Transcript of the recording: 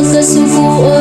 sa kasubuan